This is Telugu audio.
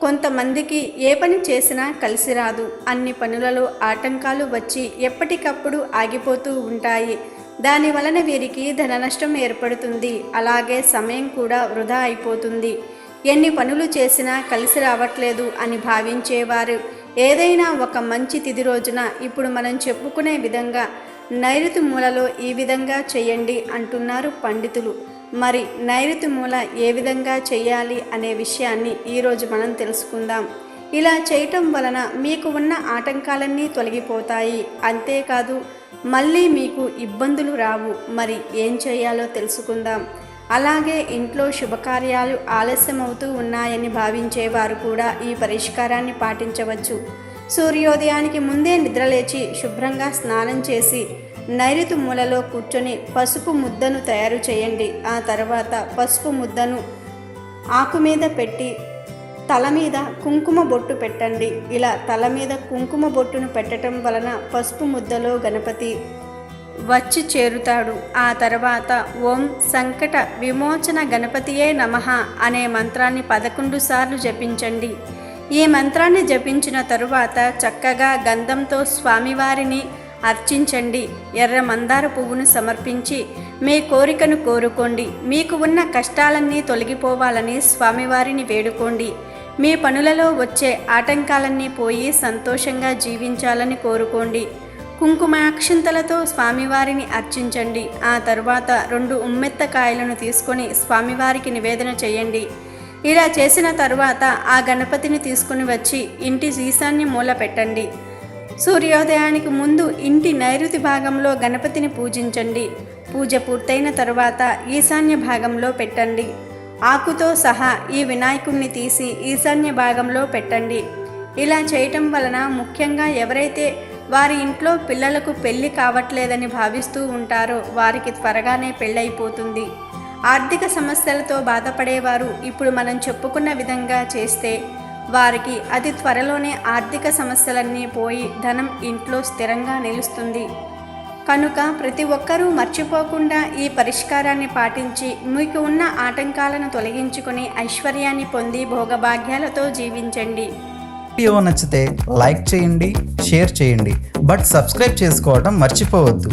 కొంతమందికి ఏ పని చేసినా కలిసి రాదు. అన్ని పనులలో ఆటంకాలు వచ్చి ఎప్పటికప్పుడు ఆగిపోతూ ఉంటాయి. దాని వలన వీరికి ధన నష్టం ఏర్పడుతుంది. అలాగే సమయం కూడా వృధా అయిపోతుంది. ఎన్ని పనులు చేసినా కలిసి రావట్లేదు అని భావించేవారు. ఏదైనా ఒక మంచి తిది రోజున ఇప్పుడు మనం చెప్పుకునే విధంగా నైరుతి మూలలో ఈ విధంగా చేయండి అంటున్నారు పండితులు. మరి నైరుతి మూల ఏ విధంగా చేయాలి అనే విషయాన్ని ఈరోజు మనం తెలుసుకుందాం. ఇలా చేయటం వలన మీకు ఉన్న ఆటంకాలన్నీ తొలగిపోతాయి. అంతేకాదు మళ్ళీ మీకు ఇబ్బందులు రావు. మరి ఏం చేయాలో తెలుసుకుందాం. అలాగే ఇంట్లో శుభకార్యాలు ఆలస్యమవుతూ ఉన్నాయని భావించేవారు కూడా ఈ పరిష్కారాన్ని పాటించవచ్చు. సూర్యోదయానికి ముందే నిద్రలేచి శుభ్రంగా స్నానం చేసి నైరుతి మూలలో కూర్చొని పసుపు ముద్దను తయారు చేయండి. ఆ తర్వాత పసుపు ముద్దను ఆకు మీద పెట్టి తల మీద కుంకుమ బొట్టు పెట్టండి. ఇలా తల మీద కుంకుమ బొట్టును పెట్టడం వలన పసుపు ముద్దలో గణపతి వచ్చి చేరుతాడు. ఆ తర్వాత ఓం సంకట విమోచన గణపతియే నమః అనే మంత్రాన్ని పదకొండు సార్లు జపించండి. ఈ మంత్రాన్ని జపించిన తరువాత చక్కగా గంధంతో స్వామివారిని అర్చించండి. ఎర్ర మందార పువ్వును సమర్పించి మీ కోరికను కోరుకోండి. మీకు ఉన్న కష్టాలన్నీ తొలగిపోవాలని స్వామివారిని వేడుకోండి. మీ పనులలో వచ్చే ఆటంకాలన్నీ పోయి సంతోషంగా జీవించాలని కోరుకోండి. కుంకుమాక్షింతలతో స్వామివారిని అర్చించండి. ఆ తరువాత రెండు ఉమ్మెత్త కాయలను తీసుకొని స్వామివారికి నివేదన చేయండి. ఇలా చేసిన తరువాత ఆ గణపతిని తీసుకుని వచ్చి ఇంటి ఈశాన్య మూల పెట్టండి సూర్యోదయానికి ముందు ఇంటి నైరుతి భాగంలో గణపతిని పూజించండి. పూజ పూర్తయిన తరువాత ఈశాన్య భాగంలో పెట్టండి. ఆకుతో సహా ఈ వినాయకుణ్ణి తీసి ఈశాన్య భాగంలో పెట్టండి. ఇలా చేయటం వలన ముఖ్యంగా ఎవరైతే వారి ఇంట్లో పిల్లలకు పెళ్ళి కావట్లేదని భావిస్తూ ఉంటారో వారికి త్వరగానే పెళ్ళైపోతుంది ఆర్థిక సమస్యలతో బాధపడేవారు ఇప్పుడు మనం చెప్పుకున్న విధంగా చేస్తే వారికి అతి త్వరలోనే ఆర్థిక సమస్యలన్నీ పోయి ధనం ఇంట్లో స్థిరంగా నిలుస్తుంది. కనుక ప్రతి ఒక్కరూ మర్చిపోకుండా ఈ పరిష్కారాన్ని పాటించి మీకు ఉన్న ఆటంకాలను తొలగించుకొని ఐశ్వర్యాన్ని పొంది భోగభాగ్యాలతో జీవించండి. వీడియో నచ్చితే లైక్ చేయండి షేర్ చేయండి. బట్ సబ్స్క్రైబ్ చేసుకోవడం మర్చిపోవద్దు.